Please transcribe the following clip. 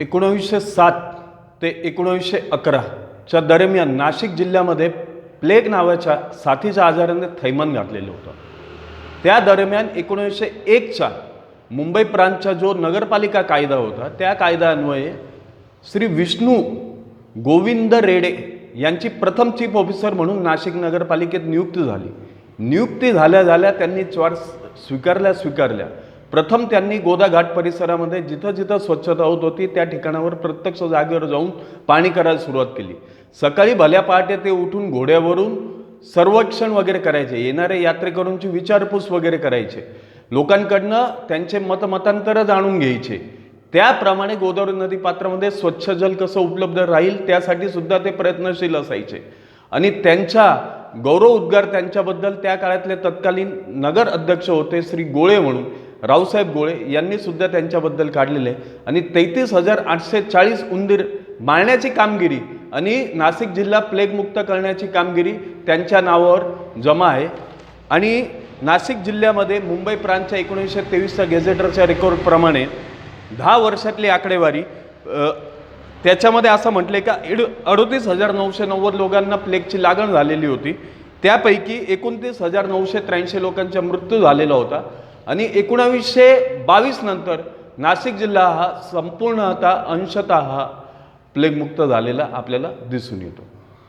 एकोणवीसशे सात ते एकोणवीसशे अकराच्या दरम्यान नाशिक जिल्ह्यामध्ये प्लेग नावाच्या साथीच्या आजाराने थैमान घातलेलं होतं. त्या दरम्यान एकोणीसशे एकच्या मुंबई प्रांतचा जो नगरपालिका कायदा होता त्या कायद्यान्वये श्री विष्णू गोविंद रेडे यांची प्रथम चीफ ऑफिसर म्हणून नाशिक नगरपालिकेत नियुक्ती झाली. नियुक्ती झाल्या झाल्या त्यांनी चार स्वीकारल्या स्वीकारल्या प्रथम त्यांनी गोदाघाट परिसरामध्ये जिथं जिथं स्वच्छता होत होती त्या ठिकाणावर प्रत्यक्ष जागेवर जाऊन पाणी करायला सुरुवात केली. सकाळी भल्या पहाटे ते उठून घोड्यावरून सर्वेक्षण वगैरे करायचे. येणाऱ्या यात्रेकरूंची विचारपूस वगैरे करायचे. लोकांकडनं त्यांचे मतमतांतर जाणून घ्यायचे. त्याप्रमाणे गोदावरी नदी पात्रामध्ये स्वच्छ जल कसं उपलब्ध राहील त्यासाठी सुद्धा ते प्रयत्नशील असायचे. आणि त्यांच्या गौरव उद्गार त्यांच्याबद्दल त्या काळातले तत्कालीन नगर अध्यक्ष होते श्री गोळे म्हणून. रावसाहेब गोळे यांनी सुद्धा त्यांच्याबद्दल काढलेले. आहे. आणि तेहतीस हजार आठशे चाळीस उंदीर मारण्याची कामगिरी आणि नाशिक जिल्हा प्लेगमुक्त करण्याची कामगिरी त्यांच्या नावावर जमा आहे. आणि नाशिक जिल्ह्यामध्ये मुंबई प्रांतच्या एकोणीसशे तेवीसच्या गेझेटरच्या रेकॉर्डप्रमाणे दहा वर्षातली आकडेवारी त्याच्यामध्ये असं म्हटले का इड अडोतीस हजार नऊशे नव्वद लोकांना प्लेगची लागण झालेली होती. त्यापैकी एकोणतीस हजार नऊशे त्र्याऐंशी लोकांचा मृत्यू झालेला होता. आणि एकोणावीसशे बावीस नंतर नाशिक जिल्हा हा संपूर्णतः अंशतः हा प्लेगमुक्त झालेला आपल्याला दिसून येतो.